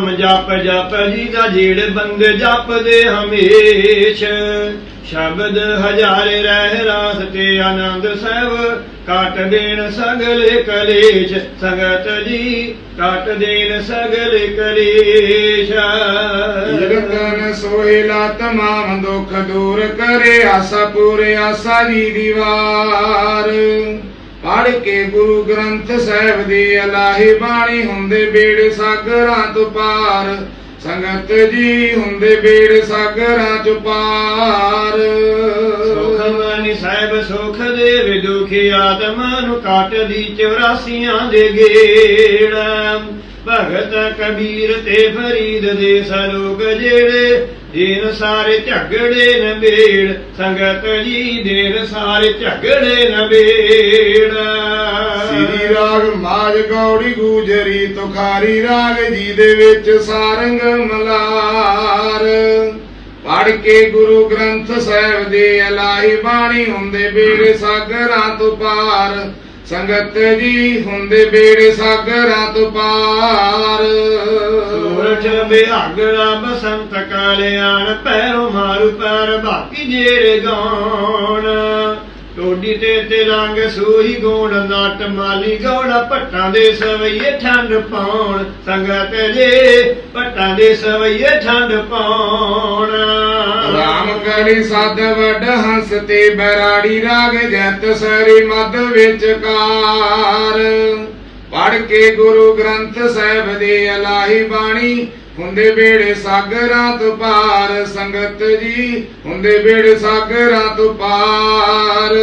ਨਾਮ ਜਪ ਜਪ ਜੀ ਦਾ ਜੇੜ ਬੰਦ ਜਪਦੇ ਹਮੇਸ਼। ਸ਼ਬਦ ਹਜ਼ਾਰੇ ਰਹਿ ਰਾਸ ਤੇ ਆਨੰਦ ਸਹਿਬ ਕਾਟ ਦੇਣ ਸਗਲੇ ਕਲੇਸ਼। ਸੰਗਤ ਜੀ ਕਾਟ ਦੇਣ ਸਗਲੇ ਕਲੇਸ਼। ਇਰਕਨ ਸੋਹਿਲਾ ਤਮਾਮ ਦੁੱਖ ਦੂਰ ਕਰੇ, ਆਸਾ ਪੂਰੇ, ਆਸਾ ਦੀ ਦੀਵਾਰ ਪੜ ਕੇ ਗੁਰੂ ਗ੍ਰੰਥ ਸਾਹਿਬ ਦੀ ਅਲਾਹੀ ਬਾਣੀ ਹੁੰਦੇ ਬੇੜੇ ਸਾਗਰਾਂ ਤੋਂ ਪਾਰ। ਸੰਗਤ ਜੀ ਹੁੰਦੇ ਬੇੜੇ ਸਾਗਰਾਂ ਤੋਂ ਪਾਰ। ਸੁਖ ਮਨੀ ਸਾਹਿਬ, ਸੁਖ ਦੇਵ, ਦੁਖੀ ਆਤਮਾ ਨੂੰ ਕੱਟ ਦੀ ਚੌਰਾਸੀਆਂ ਦੇ ਗੇੜ। ਭਗਤ ਕਬੀਰ ਤੇ ਫਰੀਦ ਦੇ ਸਲੋਕ ਜਿਹੜੇ, ਦੀਨ ਸਾਰੇ ਝਗੜੇ ਨਬੇੜ ਸੰਗਤ ਜੀ ਦੀਨ ਸਾਰੇ ਝਗੜੇ ਨਬੇੜ ਸ੍ਰੀ ਰਾਗ ਮਾਜ ਗੌੜੀ ਗੂਜਰੀ, ਤੁਖਾਰੀ ਰਾਗ ਜੀ ਦੇ ਵਿੱਚ ਸਾਰੰਗ ਮਲਾਰ। ਪੜ ਕੇ ਗੁਰੂ ਗ੍ਰੰਥ ਸਾਹਿਬ ਦੇ ਅਲਾਹੀ ਬਾਣੀ ਹੁੰਦੇ ਬੇੜੇ ਸਾਗਰਾਂ ਤੋਂ ਪਾਰ। ਸੰਗਤ ਜੀ ਹੁੰਦੇ ਬੇੜੇ ਸਾਗਰਾਂ ਤੋਂ ਪਾਰ। ਸੂਰਜ ਬਿਹਾਗੜਾ ਬਸੰਤ ਕਾਲਿਆਣ, ਪੈਰੋਂ ਮਾਰੂ ਪਰ ਬਾਕੀ ਜਿਹੜੇ ਗਾਉਣ। ਟੋਡੀ ਤੇ ਤੇ ਰੰਗ ਸੂਹੀ ਗੋਣ ਨਾਟ ਮਾਲੀ, ਗੌੜਾ ਪੱਟਾਂ ਦੇ ਸਵਈਏ ਠੰਡ ਪਾਉਣ। ਸੰਗਤ ਜੇ ਪੱਟਾਂ ਦੇ ਸਵਈਏ ਠੰਡ ਪਾਉਣ। ਰਾਮ ਕਲੀ ਸਦ ਵੱਡ ਹੰਸ ਤੇ ਬਰਾੜੀ ਰਾਗ ਜੈਤ ਸਰੀ ਮਦ ਵਿਚਕਾਰ ਪੜ ਕੇ ਗੁਰੂ ਗ੍ਰੰਥ ਸਾਹਿਬ ਦੀ ਅਲਾਹੀ ਬਾਣੀ, ਹੁੰਦੇ ਬੇੜੇ ਸਾਗਰਾਂ ਤੋਂ ਪਾਰ ਸੰਗਤ ਜੀ, ਹੁੰਦੇ ਵੇੜੇ ਸਾਗਰਾਂ ਤੋਂ ਪਾਰ।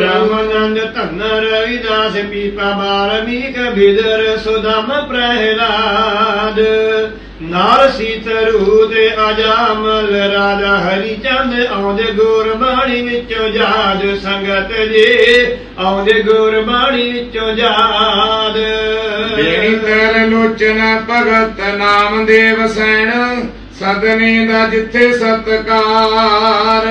ਰਾਮਾਨੰਦ ਧੰਨ ਰਵਿਦਾਸ ਪੀਪਾ ਬਾਲਮੀਕ ਬਿਦਰ ਸੁਦਮ ਪ੍ਰਹਿਲਾਦ। ਨਾਰ ਸੀਤਰੂ ਤੇ ਅਜਾਮਲ ਰਾਜਾ ਹਰੀ ਚੰਦ, ਆਉਂਦੇ ਗੁਰਬਾਣੀ ਵਿੱਚੋਂ ਜਾਦ ਸੰਗਤ ਜੀ, ਆਉਂਦੇ ਗੁਰਬਾਣੀ ਵਿੱਚੋਂ ਜਾਦ ਬੇਣੀ ਤਰ ਲੋਚਨ, ਭਗਤ ਨਾਮ ਦੇਵ ਸੈਣ, ਸਦਨੇ ਦਾ ਜਿੱਥੇ ਸਤਕਾਰ।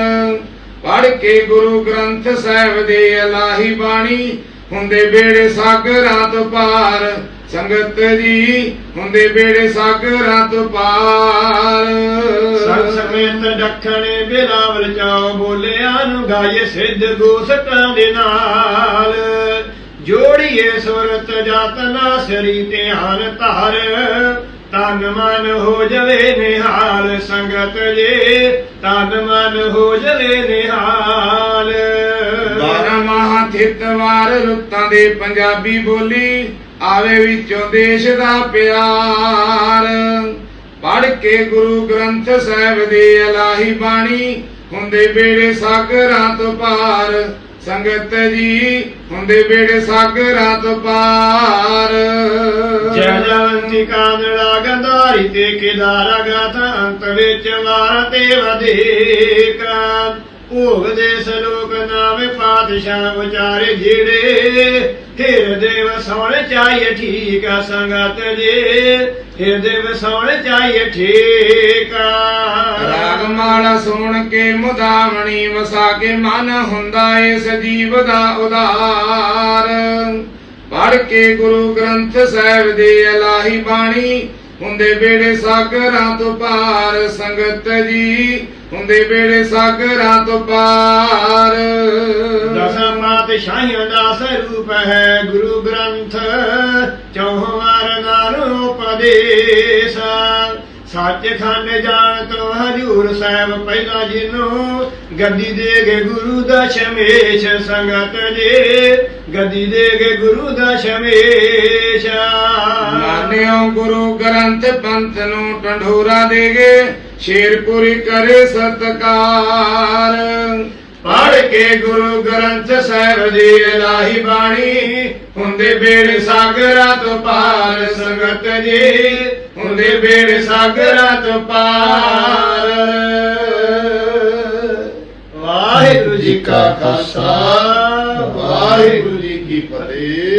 ਪੜ ਕੇ ਗੁਰੂ ਗ੍ਰੰਥ ਸਾਹਿਬ ਦੇ ਅਲਾਹੀ ਬਾਣੀ, ਹੁੰਦੇ ਬੇੜੇ ਸਾਗਰਾਂ ਤੋਂ ਪਾਰ। ਸੰਗਤ ਜੀ ਹੁੰਦੇ ਬੇੜੇ ਸਾਗਰਾਂ ਤੋਂ ਪਾਰ। ਸਤ ਸਮੇਤ ਦੱਖਣੇ ਬਿਲਾਵਲ ਚਾਉ ਬੋਲਿਆ ਨੂੰ ਗਾਏ ਸਿੱਧ ਗੋਸਟਾਂ ਦੇ ਨਾਲ। ਜੋੜੀਏ ਸੁਰਤ ਜਤਨਾ ਸਰੀ ਤੇ ਹਰ ਧਰ ਤਨ ਮਨ ਹੋ ਜਵੇ ਨਿਹਾਲ। ਸੰਗਤ ਜੇ ਤਨ ਮਨ ਹੋ ਜਵੇ ਨਿਹਾਲ। ਬਾਰਾਂ ਮਾਹਾਂ ਥਿਤਵਾਰ ਰੁੱਤਾਂ ਦੇ ਪੰਜਾਬੀ ਬੋਲੀ ਆਵੇ ਵਿੱਚੋਂ ਦੇਸ਼ ਦਾ ਪਿਆਰ। ਪੜ ਕੇ ਗੁਰੂ ਗ੍ਰੰਥ ਸਾਹਿਬ ਦੀ ਅਲਾਹੀ ਬਾਣੀ ਹੁੰਦੇ ਬੇੜੇ ਸਾਗਰਾਂ ਤੋਂ ਪਾਰ। ਸੰਗਤ ਜੀ ਹੁੰਦੇ ਬੇੜੇ ਸਾਗਰਾਂ ਤੋਂ ਪਾਰ। ਜੈ ਜਵੰਤੀ ਕਾਂਦੜਾ ਗੰਧਾਰੀ ਤੇ ਕਿਦਾਰਾ ਗਾਥਾ ਅੰਤ ਵਿੱਚ ਵਾਰ ਤੇ ਵਧੇਕਾ। ਭੋਗ ਦੇ ਸਲੋਕ ਨਾਮ ਪਾਤਸ਼ਾਹ ਵਿਚਾਰੇ ਜਿਹੜੇ ਹਿਰਦੇ ਵਸਾਉਣ ਚਾਹੀਏ ਠੀਕ ਸੰਗਤ ਜੀ। ਹਿਰਦੇ ਵਸਾਉਣ ਚਾਹੀਏ ਠੀਕ ਰਾਗ ਮਾਲਾ ਸੁਣ ਕੇ ਮੁਦਾਵਣੀ ਵਸਾ ਕੇ ਮਨ ਹੁੰਦਾ ਇਸ ਜੀਵ ਦਾ ਉਦਾਰ। ਪੜ ਕੇ ਗੁਰੂ ਗ੍ਰੰਥ ਸਾਹਿਬ ਦੇ ਅਲਾਹੀ ਬਾਣੀ, ਹੁੰਦੇ ਬੇੜੇ ਸਾਗਰਾਂ ਤੋਂ ਪਾਰ ਸੰਗਤ ਜੀ। ਹੁੰਦੇ ਬੇੜੇ ਸਾਗਰਾਂ ਤੋਂ ਪਾਰ। ਦਸਾਂ ਪਾਤਸ਼ਾਹੀਆਂ ਦਾ ਸਰੂਪ ਹੈ ਗੁਰੂ ਗ੍ਰੰਥ ਚੌਹਾਰ ਨਾਲ ਉਪਦੇਸ਼। ਸੱਚ ਖੰਡ ਜਾਣ ਤੋਂ ਹਜੂਰ ਸਾਹਿਬ ਪਹਿਲਾਂ ਜਿਨੂੰ ਗੱਦੀ ਦੇ ਗਏ ਗੁਰੂ ਦਸ਼ਮੇਸ਼ ਸੰਗਤ ਦੇ ਗੱਦੀ ਦੇ ਗਏ ਗੁਰੂ ਦਸ਼ਮੇਸ਼ ਮਾਨਿਓ ਗੁਰੂ ਗ੍ਰੰਥ ਪੰਥ ਨੂੰ ਢੰਡੋਰਾ ਦੇਗੇ ਸ਼ੇਰਪੁਰੀ ਕਰੇ ਸਤਕਾਰ। ਪੜ ਕੇ ਗੁਰੂ ਗ੍ਰੰਥ ਸਾਹਿਬ ਦੀ ਇਲਾਹੀ ਬਾਣੀ, ਹੁੰਦੇ ਬੇੜ ਸਾਗਰਾਂ ਤੋਂ ਪਾਰ ਸੰਗਤ ਜੀ, ਹੁੰਦੇ ਬੇੜ ਸਾਗਰਾਂ ਤੋਂ ਪਾਰ। ਵਾਹਿਗੁਰੂ ਜੀ ਕਾ ਖਾਲਸਾ, ਵਾਹਿਗੁਰੂ ਜੀ ਕੀ ਫਤਿਹ।